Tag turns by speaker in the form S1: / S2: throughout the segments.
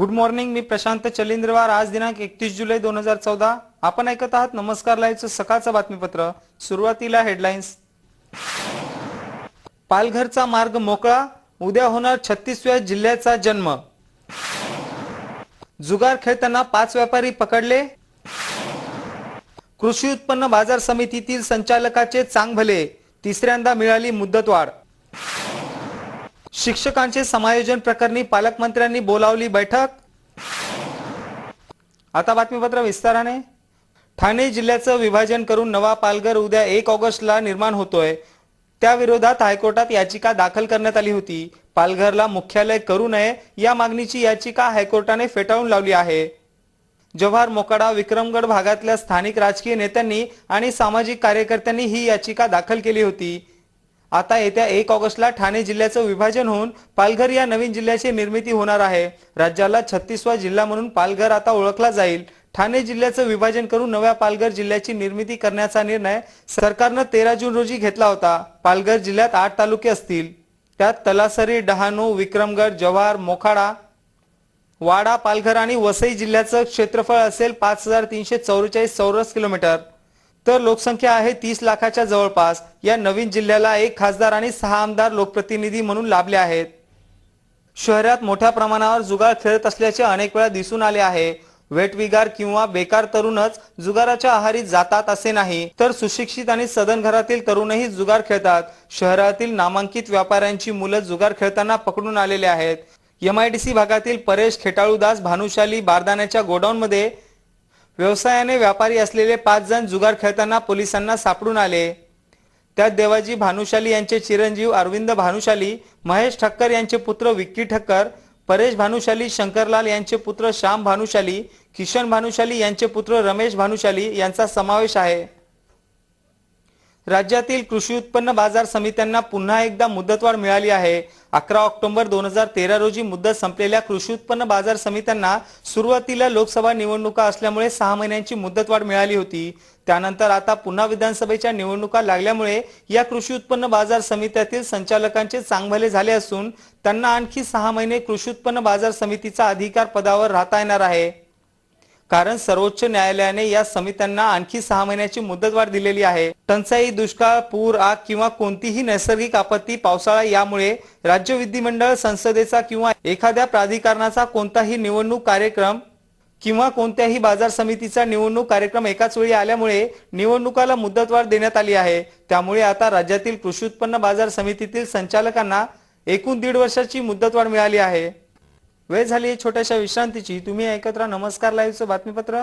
S1: Good morning मी प्रशांत चलिंद्रवार. आज दिनांक एकतीस जुलै दोन हजार चौदा. आपण ऐकत आहात नमस्कार लाईव्हचं सकाळचं बातमीपत्र. सुरुवातीला हेडलाईन्स. पालघरचा मार्ग मोकळा उद्या होणार छत्तीसव्या जिल्ह्याचा जन्म. जुगार खेळताना पाच व्यापारी पकडले. कृषी उत्पन्न बाजार समितीतील संचालकाचे चांगभले तिसऱ्यांदा मिळाली मुदतवाढ. शिक्षकांचे समायोजन प्रकरणी पालकमंत्र्यांनी बोलावली बैठक. आता बातमीपत्र विस्ताराने. ठाणे जिल्ह्याचं विभाजन करून नवा पालघर उद्या एक ऑगस्टला निर्माण होतोय. त्या विरोधात हायकोर्टात याचिका दाखल करण्यात आली होती. पालघरला मुख्यालय करू नये या मागणीची याचिका हायकोर्टाने फेटाळून लावली आहे. जव्हार मोकाडा विक्रमगड भागातल्या स्थानिक राजकीय नेत्यांनी आणि सामाजिक कार्यकर्त्यांनी ही याचिका दाखल केली होती. आता येत्या एक ऑगस्टला ठाणे जिल्ह्याचं विभाजन होऊन पालघर या नवीन जिल्ह्याची निर्मिती होणार आहे. राज्याला छत्तीसवा जिल्हा म्हणून पालघर आता ओळखला जाईल. ठाणे जिल्ह्याचं विभाजन करून नव्या पालघर जिल्ह्याची निर्मिती करण्याचा निर्णय सरकारनं तेरा जून रोजी घेतला होता. पालघर जिल्ह्यात आठ तालुके असतील. त्यात तलासरी डहाणू विक्रमगड जव्हार मोखाडा वाडा पालघर आणि वसई जिल्ह्याचं क्षेत्रफळ असेल पाच हजार तीनशे चौवेचाळीस चौरस किलोमीटर. तर लोकसंख्या आहे तीस लाखाच्या जवळपास. या नवीन जिल्ह्याला एक खासदार आणि सहा आमदार लोकप्रतिनिधी म्हणून लाभले आहेत. शहरात मोठ्या प्रमाणावर जुगार खेळत असल्याचे अनेक वेळा दिसून आले आहे. वेटविगार किंवा बेकार तरुणच जुगाराच्या आहारी जातात असे नाही तर सुशिक्षित आणि सदन घरातील तरुणही जुगार खेळतात. शहरातील नामांकित व्यापाऱ्यांची मुलं जुगार खेळताना पकडून आलेले आहेत. एमआयडीसी भागातील परेश खेटाळूदास भानुशाली बारदाण्याच्या गोडाऊनमध्ये व्यवसायाने व्यापारी असलेले पाच जण जुगार खेळताना पोलिसांना सापडून आले. त्यात देवाजी भानुशाली यांचे चिरंजीव अरविंद भानुशाली महेश ठक्कर यांचे पुत्र विक्की ठक्कर परेश भानुशाली शंकरलाल यांचे पुत्र श्याम भानुशाली किशन भानुशाली यांचे पुत्र रमेश भानुशाली यांचा समावेश आहे. राज्यातील कृषी उत्पन्न बाजार समित्यांना पुन्हा एकदा मुदतवाढ मिळाली आहे. अकरा ऑक्टोबर दोन हजार तेरा रोजी मुदत संपलेल्या कृषी उत्पन्न बाजार समित्यांना सुरुवातीला लोकसभा निवडणुका असल्यामुळे सहा महिन्यांची मुदतवाढ मिळाली होती. त्यानंतर आता पुन्हा विधानसभेच्या निवडणुका लागल्यामुळे या कृषी उत्पन्न बाजार समित्यातील संचालकांचे चांगभले झाले असून त्यांना आणखी सहा महिने कृषी उत्पन्न बाजार समितीचा अधिकार पदावर राहता येणार आहे. कारण सर्वोच्च न्यायालयाने या समित्यांना आणखी सहा महिन्याची मुदतवाढ दिलेली आहे. टंचाई दुष्काळ पूर आग किंवा कोणतीही नैसर्गिक आपत्ती पावसाळा यामुळे राज्य विधिमंडळ संसदेचा किंवा एखाद्या प्राधिकरणाचा कोणताही निवडणूक कार्यक्रम किंवा कोणत्याही बाजार समितीचा निवडणूक कार्यक्रम एकाच वेळी आल्यामुळे निवडणुकाला मुदतवाढ देण्यात आली आहे. त्यामुळे आता राज्यातील कृषी उत्पन्न बाजार समितीतील संचालकांना एकूण दीड वर्षाची मुदतवाढ मिळाली आहे. वेळ झाली छोट्याशा विश्रांतीची. तुम्ही ऐकत राहा नमस्कार लाईव्हचं बातमीपत्र.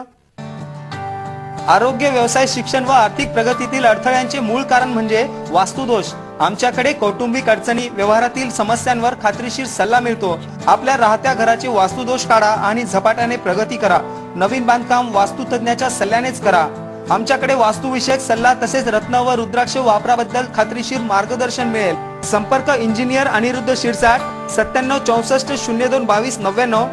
S1: आरोग्य व्यवसाय शिक्षण व आर्थिक प्रगतीतील अडथळ्यांचे मूळ कारण म्हणजे वास्तुदोष. आमच्याकडे कौटुंबिक अडचणी व्यवहारातील समस्यांवर खात्रीशीर सल्ला मिळतो. आपल्या राहत्या घराचे वास्तुदोष काढा आणि झपाट्याने प्रगती करा. नवीन बांधकाम वास्तुतज्ञाच्या सल्ल्यानेच करा. आमच्याकडे वास्तुविषयक सल्ला तसेच रत्न व रुद्राक्ष वापराबद्दल खात्रीशीर मार्गदर्शन मिळेल. संपर्क इंजिनियर अनिरुद्ध शिरसाट सत्त्याण्णव चौसष्ट शून्य दोन बावीस नव्याण्णव.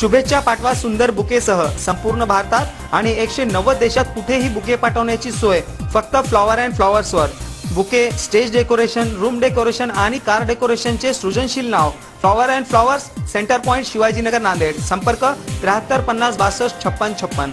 S1: शुभेच्छा पाठवा सुंदर बुकेसह संपूर्ण भारतात आणि एकशे नव्वद देशात कुठेही बुके पाठवण्याची सोय फक्त flower and फ्लॉवर्सवर. Bouquet stage decoration room decoration आणि कार डेकोरेशनचे सृजनशील नाव flower and flowers centre point Shivajinagar Nanded. संपर्क त्र्याहत्तर पन्नास बासष्ट छप्पन छप्पन.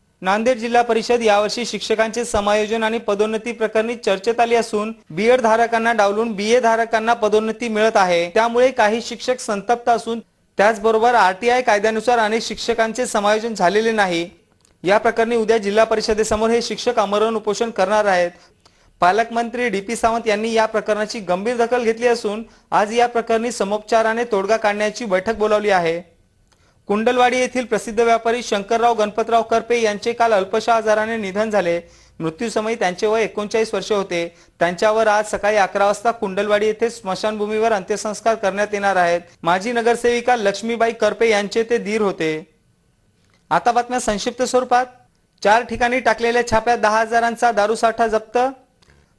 S1: नांदेड जिल्हा परिषद यावर्षी शिक्षकांचे समायोजन आणि पदोन्नती प्रकरणी चर्चेत आली असून बीएड धारकांना डावलून बीए धारकांना पदोन्नती मिळत आहे. त्यामुळे काही शिक्षक संतप्त असून त्याचबरोबर आरटीआय कायद्यानुसार अनेक शिक्षकांचे समायोजन झालेले नाही. या प्रकरणी उद्या जिल्हा परिषदेसमोर हे शिक्षक आमरण उपोषण करणार आहेत. पालकमंत्री डी पी सावंत यांनी या प्रकरणाची गंभीर दखल घेतली असून आज या प्रकरणी समोपचाराने तोडगा काढण्याची बैठक बोलावली आहे. कुंडलवाडी येथील प्रसिद्ध व्यापारी शंकरराव गणपतराव करपे यांचे काल अल्पशा आजाराने निधन झाले. मृत्यूसमयी त्यांचे वय एकोणचाळीस वर्ष होते. त्यांच्यावर आज सकाळी अकरा वाजता कुंडलवाडी येथे स्मशानभूमीवर अंत्यसंस्कार करण्यात येणार आहेत. माजी नगरसेविका लक्ष्मीबाई करपे यांचे ते धीर होते. आता बातम्या संक्षिप्त स्वरूपात. चार ठिकाणी टाकलेल्या छाप्यात दहा हजारांचा दारूसाठा जप्त.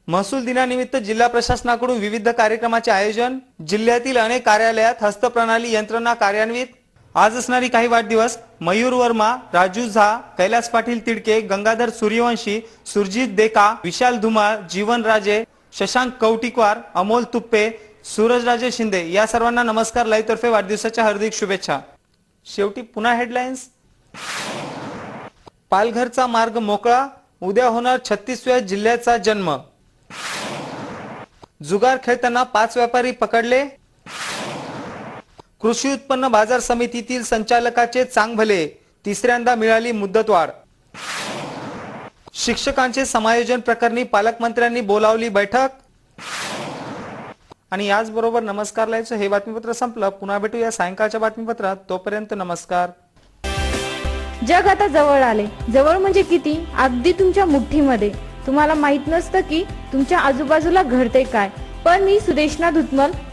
S1: महसूल दिनानिमित्त जिल्हा प्रशासनाकडून विविध कार्यक्रमाचे आयोजन. जिल्ह्यातील अनेक कार्यालयात हस्तप्रणाली यंत्रणा कार्यान्वित. आज असणारी काही वाढदिवस मयूर वर्मा राजू झा कैलास पाटील तिडके गंगाधर सूर्यवंशी सुरजित देका विशाल धुमाळ जीवन राजे शशांक कौटिकवार अमोल तुप्पे सूरजराजे शिंदे या सर्वांना नमस्कार. लाईव्हतर्फे वाढदिवसाच्या हार्दिक शुभेच्छा. शेवटी पुन्हा हेडलाईन्स पालघरचा मार्ग मोकळा उद्या होणार छत्तीसव्या जिल्ह्याचा जन्म. जुगार खेळताना पाच व्यापारी पकडले. कृषी उत्पन्न बाजार समितीतील संचालकाचे चांगभले तिसऱ्यांदा मिळाली मुदतवाढ शिक्षकांचे समायोजन प्रकरणी पालकमंत्र्यांनी बोलावली बैठक. आणि याचबरोबर नमस्कार लायचं हे बातमीपत्र संपलं. पुन्हा भेटूया सायंकाळच्या बातमीपत्रात. तोपर्यंत नमस्कार.
S2: जग आता जवळ आले. जवळ म्हणजे किती? अगदी तुमच्या मुठ्ठीमध्ये. तुम्हाला माहीत नसतं की तुमच्या आजूबाजूला घडते काय. पण मी सुदेशना धुतमल